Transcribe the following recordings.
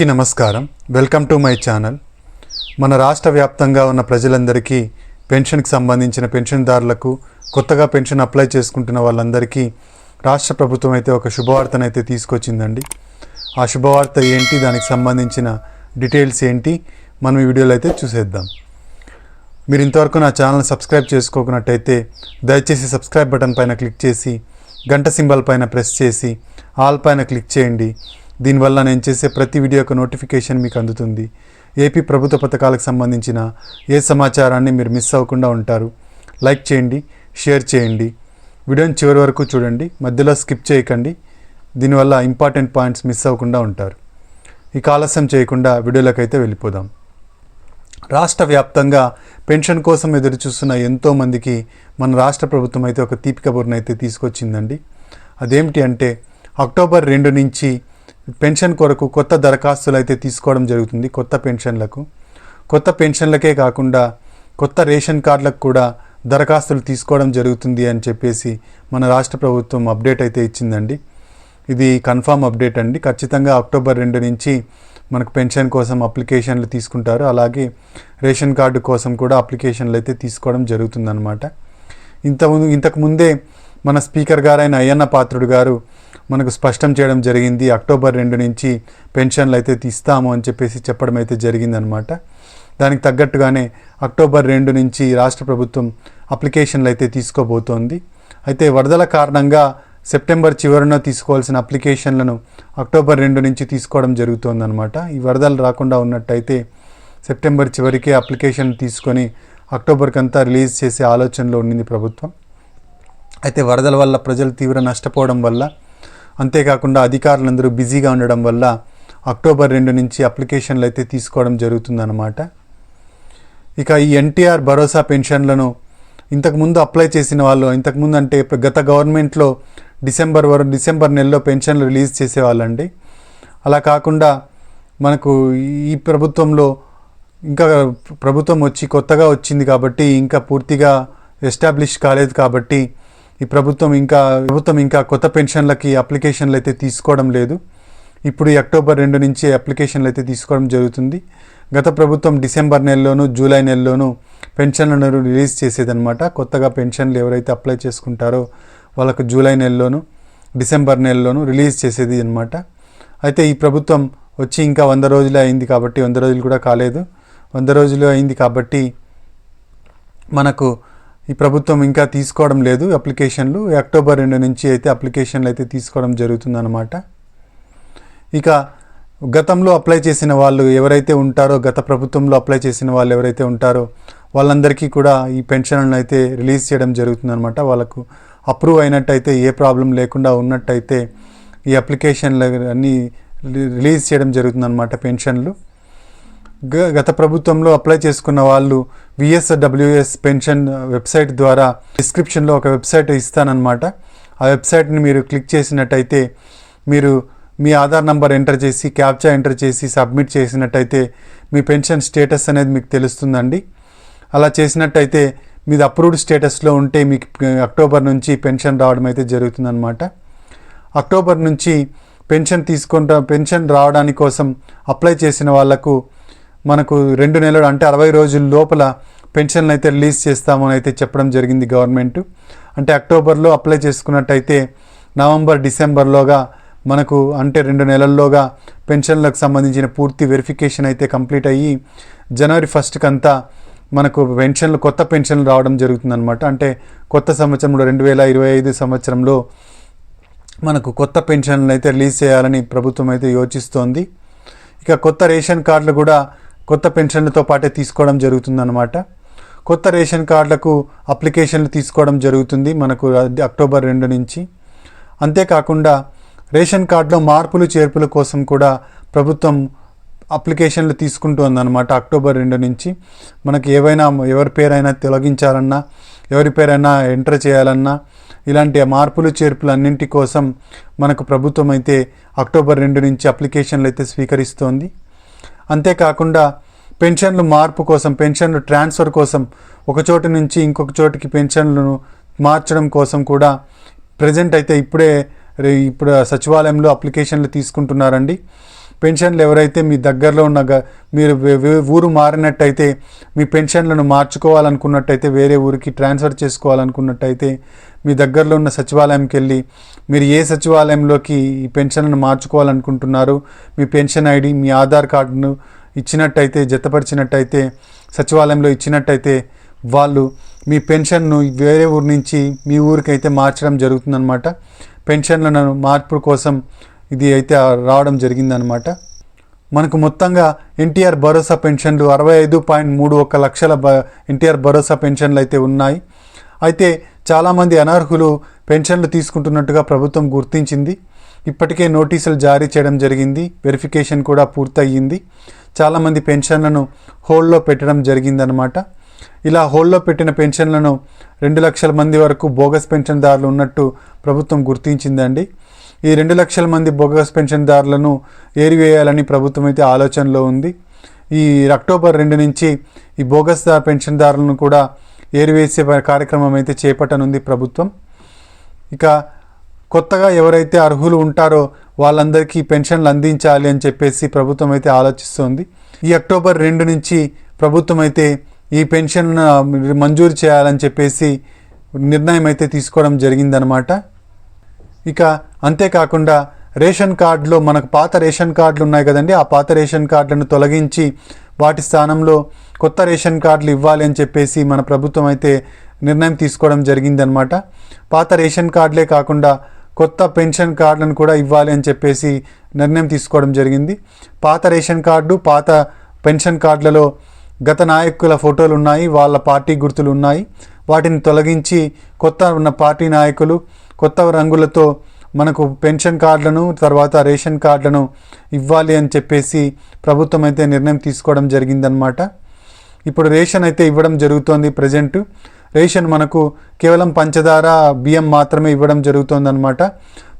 అందరికీ నమస్కారం. Welcome to my channel. మన రాష్ట్ర వ్యాప్తంగా ఉన్న ప్రజలందరికీ పెన్షన్కి సంబంధించిన పెన్షన్దారులకు కొత్తగా పెన్షన్ అప్లై చేసుకుంటున్న వాళ్ళందరికీ రాష్ట్ర ప్రభుత్వం అయితే ఒక శుభవార్తనైతే తీసుకొచ్చిందండి. ఆ శుభవార్త ఏంటి దానికి సంబంధించిన డీటెయిల్స్ ఏంటి మనం ఈ వీడియోలో అయితే చూసేద్దాం. మీరు ఇంతవరకు నా ఛానల్ సబ్స్క్రైబ్ చేసుకోకున్నట్టయితే దయచేసి సబ్స్క్రైబ్ బటన్ పైన క్లిక్ చేసి గంట సింబల్ పైన ప్రెస్ చేసి ఆల్ పైన క్లిక్ చేయండి. దీనివల్ల నేను చేసే ప్రతి వీడియో యొక్క నోటిఫికేషన్ మీకు అందుతుంది. ఏపీ ప్రభుత్వ పథకాలకు సంబంధించిన ఏ సమాచారాన్ని మీరు మిస్ అవ్వకుండా ఉంటారు లైక్ చేయండి షేర్ చేయండి. వీడియోని చివరి వరకు చూడండి మధ్యలో స్కిప్ చేయకండి. దీనివల్ల ఇంపార్టెంట్ పాయింట్స్ మిస్ అవ్వకుండా ఉంటారు. ఇక ఆలస్యం చేయకుండా వీడియోలోకి వెళ్ళిపోదాం. రాష్ట్ర వ్యాప్తంగా పెన్షన్ కోసం ఎదురు చూస్తున్న ఎంతోమందికి మన రాష్ట్ర ప్రభుత్వం అయితే ఒక తీపి కబుర్ని అయితే తీసుకొచ్చిందండి. అదేమిటి అంటే అక్టోబర్ రెండు నుంచి పెన్షన్ కొరకు కొత్త దరఖాస్తులు అయితే తీసుకోవడం జరుగుతుంది కొత్త పెన్షన్లకు. కొత్త పెన్షన్లకే కాకుండా కొత్త రేషన్ కార్డులకు కూడా దరఖాస్తులు తీసుకోవడం జరుగుతుంది అని చెప్పేసి మన రాష్ట్ర ప్రభుత్వం అప్డేట్ అయితే ఇచ్చిందండి. ఇది కన్ఫామ్ అప్డేట్ అండి. ఖచ్చితంగా అక్టోబర్ రెండు నుంచి మనకు పెన్షన్ కోసం అప్లికేషన్లు తీసుకుంటారు. అలాగే రేషన్ కార్డు కోసం కూడా అప్లికేషన్లు అయితే తీసుకోవడం జరుగుతుందన్నమాట. ఇంతకుముందు ఇంతకుముందే మన స్పీకర్ గారైన అయ్యన్న పాత్రుడు గారు మనకు స్పష్టం చేయడం జరిగింది. అక్టోబర్ రెండు నుంచి పెన్షన్లు అయితే తీస్తాము అని చెప్పేసి చెప్పడం అయితే జరిగిందనమాట దానికి తగ్గట్టుగానే అక్టోబర్ రెండు నుంచి రాష్ట్ర ప్రభుత్వం అప్లికేషన్లు అయితే తీసుకోబోతోంది. అయితే వరదల కారణంగా సెప్టెంబర్ చివరిన తీసుకోవాల్సిన అప్లికేషన్లను అక్టోబర్ రెండు నుంచి తీసుకోవడం జరుగుతోందనమాట ఈ వరదలు రాకుండా ఉన్నట్టయితే సెప్టెంబర్ చివరికే అప్లికేషన్ తీసుకొని అక్టోబర్కంతా రిలీజ్ చేసే ఆలోచనలో ఉండింది ప్రభుత్వం. అయితే వరదల వల్ల ప్రజలు తీవ్ర నష్టపోవడం వల్ల అంతేకాకుండా అధికారులందరూ బిజీగా ఉండడం వల్ల అక్టోబర్ రెండు నుంచి అప్లికేషన్లు అయితే తీసుకోవడం జరుగుతుందన్నమాట. ఇక ఈ ఎన్టీఆర్ భరోసా పెన్షన్లను ఇంతకుముందు అప్లై చేసిన వాళ్ళు ఇంతకుముందు అంటే గత గవర్నమెంట్లో డిసెంబర్ వరకు డిసెంబర్ నెలలో పెన్షన్లు రిలీజ్ చేసేవాళ్ళండి. అలా కాకుండా మనకు ఈ ప్రభుత్వంలో ఇంకా ప్రభుత్వం వచ్చి కొత్తగా వచ్చింది కాబట్టి ఇంకా పూర్తిగా ఎస్టాబ్లిష్ కాలేదు కాబట్టి ఈ ప్రభుత్వం ఇంకా ప్రభుత్వం ఇంకా కొత్త పెన్షన్లకి అప్లికేషన్లు అయితే తీసుకోవడం లేదు. ఇప్పుడు అక్టోబర్ రెండు నుంచి అప్లికేషన్లు అయితే తీసుకోవడం జరుగుతుంది. గత ప్రభుత్వం డిసెంబర్ నెలలోను జూలై నెలలోను పెన్షన్లను రిలీజ్ చేసేదనమాట కొత్తగా పెన్షన్లు ఎవరైతే అప్లై చేసుకుంటారో వాళ్ళకు జూలై నెలలోను డిసెంబర్ నెలలోను రిలీజ్ చేసేది అనమాట అయితే ఈ ప్రభుత్వం వచ్చి ఇంకా వంద రోజులు అయింది కాబట్టి వంద రోజులు కూడా కాలేదు. వంద రోజులు అయింది కాబట్టి మనకు ఈ ప్రభుత్వం ఇంకా తీసుకోవడం లేదు అప్లికేషన్లు. అక్టోబర్ రెండు నుంచి అయితే అప్లికేషన్లు అయితే తీసుకోవడం జరుగుతుందన్నమాట. ఇక గతంలో అప్లై చేసిన వాళ్ళు ఎవరైతే ఉంటారో గత ప్రభుత్వంలో అప్లై చేసిన వాళ్ళు ఎవరైతే ఉంటారో వాళ్ళందరికీ కూడా ఈ పెన్షన్లను అయితే రిలీజ్ చేయడం జరుగుతుందన్నమాట. వాళ్ళకు అప్రూవ్ అయినట్టయితే ఏ ప్రాబ్లం లేకుండా ఉన్నట్టయితే ఈ అప్లికేషన్లు అన్నీ రిలీజ్ చేయడం జరుగుతుందన్నమాట పెన్షన్లు. గత ప్రభుత్వంలో అప్లై చేసుకున్న వాళ్ళు విఎస్డబ్ల్యూఎస్ పెన్షన్ వెబ్సైట్ ద్వారా డిస్క్రిప్షన్లో ఒక వెబ్సైట్ ఇస్తానన్నమాట. ఆ వెబ్సైట్ని మీరు క్లిక్ చేసినట్టయితే మీరు మీ ఆధార్ నంబర్ ఎంటర్ చేసి క్యాప్చా ఎంటర్ చేసి సబ్మిట్ చేసినట్టయితే మీ పెన్షన్ స్టేటస్ అనేది మీకు తెలుస్తుందండి. అలా చేసినట్టయితే మీది అప్రూవ్డ్ స్టేటస్లో ఉంటే మీకు అక్టోబర్ నుంచి పెన్షన్ రావడం అయితే జరుగుతుందన్నమాట. అక్టోబర్ నుంచి పెన్షన్ తీసుకుంట పెన్షన్ రావడానికి కోసం అప్లై చేసిన వాళ్ళకు మనకు రెండు నెలలు అంటే అరవై రోజుల లోపల పెన్షన్లు అయితే రిలీజ్ చేస్తామని అయితే చెప్పడం జరిగింది గవర్నమెంట్. అంటే అక్టోబర్లో అప్లై చేసుకున్నట్టయితే నవంబర్ డిసెంబర్లోగా మనకు అంటే రెండు నెలల్లోగా పెన్షన్లకు సంబంధించిన పూర్తి వెరిఫికేషన్ అయితే కంప్లీట్ అయ్యి జనవరి ఫస్ట్కి అంతా మనకు పెన్షన్లు కొత్త పెన్షన్లు రావడం జరుగుతుందన్నమాట. అంటే కొత్త సంవత్సరంలో రెండు వేల ఇరవై ఐదు సంవత్సరంలో మనకు కొత్త పెన్షన్లు అయితే రిలీజ్ చేయాలని ప్రభుత్వం అయితే యోచిస్తోంది. ఇక కొత్త రేషన్ కార్డులు కూడా కొత్త పెన్షన్లతో పాటే తీసుకోవడం జరుగుతుందన్నమాట. కొత్త రేషన్ కార్డులకు అప్లికేషన్లు తీసుకోవడం జరుగుతుంది మనకు అక్టోబర్ రెండు నుంచి. అంతేకాకుండా రేషన్ కార్డులో మార్పులు చేర్పుల కోసం కూడా ప్రభుత్వం అప్లికేషన్లు తీసుకుంటుందన్నమాట అక్టోబర్ రెండు నుంచి. మనకి ఏవైనా ఎవరి పేరైనా తొలగించాలన్నా ఎవరి పేరైనా ఎంటర్ చేయాలన్నా ఇలాంటి మార్పులు చేర్పులు అన్నింటి కోసం మనకు ప్రభుత్వం అయితే అక్టోబర్ రెండు నుంచి అప్లికేషన్లు అయితే స్వీకరిస్తోంది. అంతేకాకుండా పెన్షన్లు మార్పు కోసం పెన్షన్లు ట్రాన్స్ఫర్ కోసం ఒక చోటు నుంచి ఇంకొక చోటికి పెన్షన్లను మార్చడం కోసం కూడా ప్రజెంట్ అయితే ఇప్పుడే ఇప్పుడు సచివాలయంలో అప్లికేషన్లు తీసుకుంటున్నారండి. పెన్షన్లు ఎవరైతే మీ దగ్గరలో ఉన్న మీరు ఊరు మారినట్టయితే మీ పెన్షన్లను మార్చుకోవాలనుకున్నట్టయితే వేరే ఊరికి ట్రాన్స్ఫర్ చేసుకోవాలనుకున్నట్టయితే మీ దగ్గరలో ఉన్న సచివాలయంకి వెళ్ళి మీరు ఏ సచివాలయంలోకి ఈ పెన్షన్ను మార్చుకోవాలనుకుంటున్నారు మీ పెన్షన్ ఐడి మీ ఆధార్ కార్డును ఇచ్చినట్టయితే జతపరిచినట్టయితే సచివాలయంలో ఇచ్చినట్టయితే వాళ్ళు మీ పెన్షన్ను వేరే ఊరు నుంచి మీ ఊరికైతే మార్చడం జరుగుతుందన్నమాట. పెన్షన్లను మార్పు కోసం ఇది అయితే రావడం జరిగిందనమాట మనకు మొత్తంగా ఎన్టీఆర్ భరోసా పెన్షన్లు అరవై ఐదు పాయింట్ మూడు ఒక లక్షల బ ఎన్టీఆర్ భరోసా పెన్షన్లు అయితే ఉన్నాయి. అయితే చాలామంది అనర్హులు పెన్షన్లు తీసుకుంటున్నట్టుగా ప్రభుత్వం గుర్తించింది. ఇప్పటికే నోటీసులు జారీ చేయడం జరిగింది. వెరిఫికేషన్ కూడా పూర్తయింది చాలామంది పెన్షన్లను హోల్డ్లో పెట్టడం జరిగిందనమాట ఇలా హోల్డ్లో పెట్టిన పెన్షన్లను రెండు లక్షల మంది వరకు బోగస్ పెన్షన్దారులు ఉన్నట్టు ప్రభుత్వం గుర్తించిందండి. ఈ రెండు లక్షల మంది బోగస్ పెన్షన్దారులను ఏరివేయాలని ప్రభుత్వం అయితే ఆలోచనలో ఉంది. ఈ అక్టోబర్ రెండు నుంచి ఈ బోగస్ దా- పెన్షన్దారులను కూడా ఏరివేసే కార్యక్రమం అయితే చేపట్టనుంది ప్రభుత్వం. ఇక కొత్తగా ఎవరైతే అర్హులు ఉంటారో వాళ్ళందరికీ పెన్షన్లు అందించాలి అని చెప్పేసి ప్రభుత్వం అయితే ఆలోచిస్తోంది. ఈ అక్టోబర్ రెండు నుంచి ప్రభుత్వం అయితే ఈ పెన్షన్ మంజూరు చేయాలని చెప్పేసి నిర్ణయం అయితే తీసుకోవడం జరిగిందనమాట. ఇక అంతేకాకుండా రేషన్ కార్డులో మనకు పాత రేషన్ కార్డులు ఉన్నాయి కదండి ఆ పాత రేషన్ కార్డులను తొలగించి వాటి స్థానంలో కొత్త రేషన్ కార్డులు ఇవ్వాలి అని చెప్పేసి మన ప్రభుత్వం అయితే నిర్ణయం తీసుకోవడం జరిగిందనమాట పాత రేషన్ కార్డులే కాకుండా కొత్త పెన్షన్ కార్డులను కూడా ఇవ్వాలి అని చెప్పేసి నిర్ణయం తీసుకోవడం జరిగింది. పాత రేషన్ కార్డు పాత పెన్షన్ కార్డులలో గత నాయకుల ఫోటోలు ఉన్నాయి వాళ్ళ పార్టీ గుర్తులు ఉన్నాయి. వాటిని తొలగించి కొత్త ఉన్న పార్టీ నాయకులు కొత్త రంగులతో మనకు పెన్షన్ కార్డులను తర్వాత రేషన్ కార్డులను ఇవ్వాలి అని చెప్పేసి ప్రభుత్వం అయితే నిర్ణయం తీసుకోవడం జరిగిందనమాట ఇప్పుడు రేషన్ అయితే ఇవ్వడం జరుగుతోంది ప్రజెంట్. రేషన్ మనకు కేవలం పంచదార బియ్యం మాత్రమే ఇవ్వడం జరుగుతోందనమాట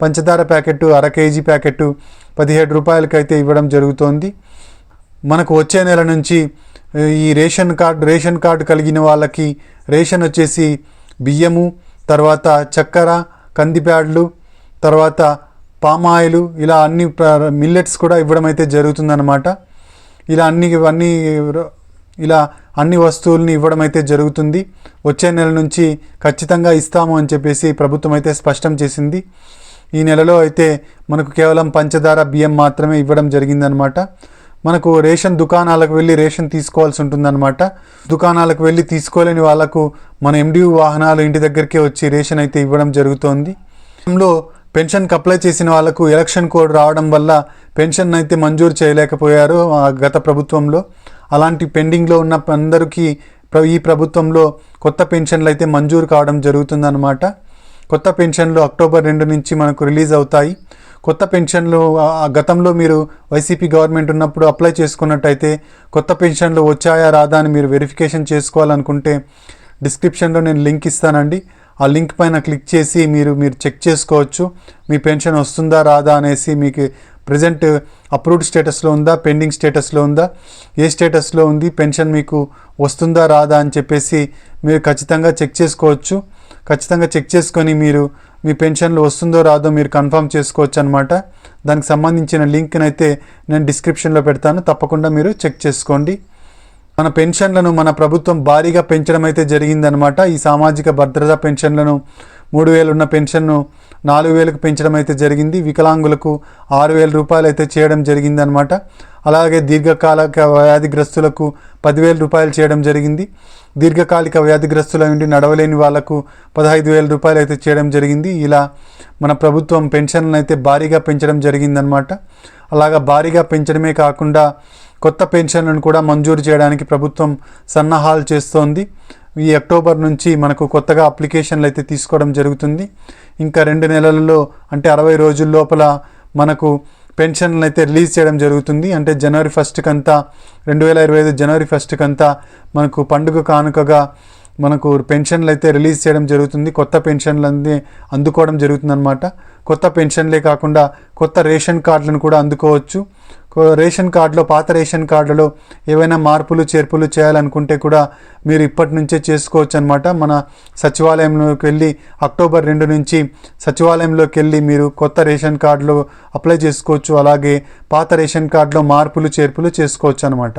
పంచదార ప్యాకెట్ అర కేజీ ప్యాకెట్ పదిహేడు రూపాయలకైతే ఇవ్వడం జరుగుతోంది. మనకు వచ్చే నెల నుంచి ఈ రేషన్ కార్డు రేషన్ కార్డు కలిగిన వాళ్ళకి రేషన్ వచ్చేసి బియ్యము తర్వాత చక్కెర కందిప్యాడ్లు తర్వాత పామాయిలు ఇలా అన్ని ప్ర- మిల్లెట్స్ కూడా ఇవ్వడం అయితే జరుగుతుందన్నమాట. ఇలా అన్ని అన్ని ఇలా అన్ని వస్తువుల్ని ఇవ్వడం అయితే జరుగుతుంది. వచ్చే నెల నుంచి ఖచ్చితంగా ఇస్తాము అని చెప్పేసి ప్రభుత్వం అయితే స్పష్టం చేసింది. ఈ నెలలో అయితే మనకు కేవలం పంచదార బియ్యం మాత్రమే ఇవ్వడం జరిగిందనమాట మనకు రేషన్ దుకాణాలకు వెళ్ళి రేషన్ తీసుకోవాల్సి ఉంటుందన్నమాట. దుకాణాలకు వెళ్ళి తీసుకోలేని వాళ్ళకు మన ఎండియు వాహనాలు ఇంటి దగ్గరికే వచ్చి రేషన్ అయితే ఇవ్వడం జరుగుతోంది. లో పెన్షన్కి అప్లై చేసిన వాళ్ళకు ఎలక్షన్ కోడ్ రావడం వల్ల పెన్షన్ అయితే మంజూరు చేయలేకపోయారు ఆ గత ప్రభుత్వంలో. అలాంటి పెండింగ్లో ఉన్న అందరికీ ఈ ప్రభుత్వంలో కొత్త పెన్షన్లు అయితే మంజూరు కావడం జరుగుతుందన్నమాట. కొత్త పెన్షన్లు అక్టోబర్ రెండు నుంచి మనకు రిలీజ్ అవుతాయి. కొత్త పెన్షన్లు ఆ గతంలో మీరు వైసీపీ గవర్నమెంట్ ఉన్నప్పుడు అప్లై చేసుకున్నట్టయితే కొత్త పెన్షన్లు వచ్చాయా రాదా అని మీరు వెరిఫికేషన్ చేసుకోవాలనుకుంటే డిస్క్రిప్షన్లో నేను లింక్ ఇస్తానండి. ఆ లింక్ పైన క్లిక్ చేసి మీరు మీరు చెక్ చేసుకోవచ్చు. మీ పెన్షన్ వస్తుందా రాదా అనేసి మీకు ప్రజెంట్ అప్రూవ్డ్ స్టేటస్లో ఉందా పెండింగ్ స్టేటస్లో ఉందా ఏ స్టేటస్లో ఉంది పెన్షన్ మీకు వస్తుందా రాదా అని చెప్పేసి మీరు ఖచ్చితంగా చెక్ చేసుకోవచ్చు. ఖచ్చితంగా చెక్ చేసుకొని మీరు మీ పెన్షన్లు వస్తుందో రాదో మీరు కన్ఫర్మ్ చేసుకోవచ్చు అనమాట దానికి సంబంధించిన లింక్నైతే నేను డిస్క్రిప్షన్లో పెడతాను. తప్పకుండా మీరు చెక్ చేసుకోండి. మన పెన్షన్లను మన ప్రభుత్వం భారీగా పెంచడం అయితే జరిగిందనమాట ఈ సామాజిక భద్రత పెన్షన్లను మూడు వేలు ఉన్న పెన్షన్ను నాలుగు వేలకు పెంచడం అయితే జరిగింది. వికలాంగులకు ఆరు వేల రూపాయలు అయితే చేయడం జరిగిందనమాట అలాగే దీర్ఘకాలిక వ్యాధిగ్రస్తులకు పదివేల రూపాయలు చేయడం జరిగింది. దీర్ఘకాలిక వ్యాధిగ్రస్తుల నుండి నడవలేని వాళ్ళకు పదహైదు వేల రూపాయలు అయితే చేయడం జరిగింది. ఇలా మన ప్రభుత్వం పెన్షన్లను అయితే భారీగా పెంచడం జరిగిందనమాట అలాగా భారీగా పెంచడమే కాకుండా కొత్త పెన్షన్లను కూడా మంజూరు చేయడానికి ప్రభుత్వం సన్నాహాలు చేస్తోంది. ఈ అక్టోబర్ నుంచి మనకు కొత్తగా అప్లికేషన్లు అయితే తీసుకోవడం జరుగుతుంది. ఇంకా రెండు నెలలలో అంటే అరవై రోజుల లోపల మనకు పెన్షన్లు అయితే రిలీజ్ చేయడం జరుగుతుంది. అంటే జనవరి ఫస్ట్కంతా రెండు వేల ఇరవై ఐదు జనవరి ఫస్ట్కి అంతా మనకు పండుగ కానుకగా మనకు పెన్షన్లు అయితే రిలీజ్ చేయడం జరుగుతుంది కొత్త పెన్షన్లు అందుకోవడం అందుకోవడం జరుగుతుందన్నమాట. కొత్త పెన్షన్లే కాకుండా కొత్త రేషన్ కార్డులను కూడా అందుకోవచ్చు. రేషన్ కార్డులో పాత రేషన్ కార్డులో ఏవైనా మార్పులు చేర్పులు చేయాలనుకుంటే కూడా మీరు ఇప్పటి నుంచే చేసుకోవచ్చు అనమాట మన సచివాలయంలోకి వెళ్ళి అక్టోబర్ రెండు నుంచి సచివాలయంలోకి వెళ్ళి మీరు కొత్త రేషన్ కార్డులో అప్లై చేసుకోవచ్చు. అలాగే పాత రేషన్ కార్డులో మార్పులు చేర్పులు చేసుకోవచ్చు అనమాట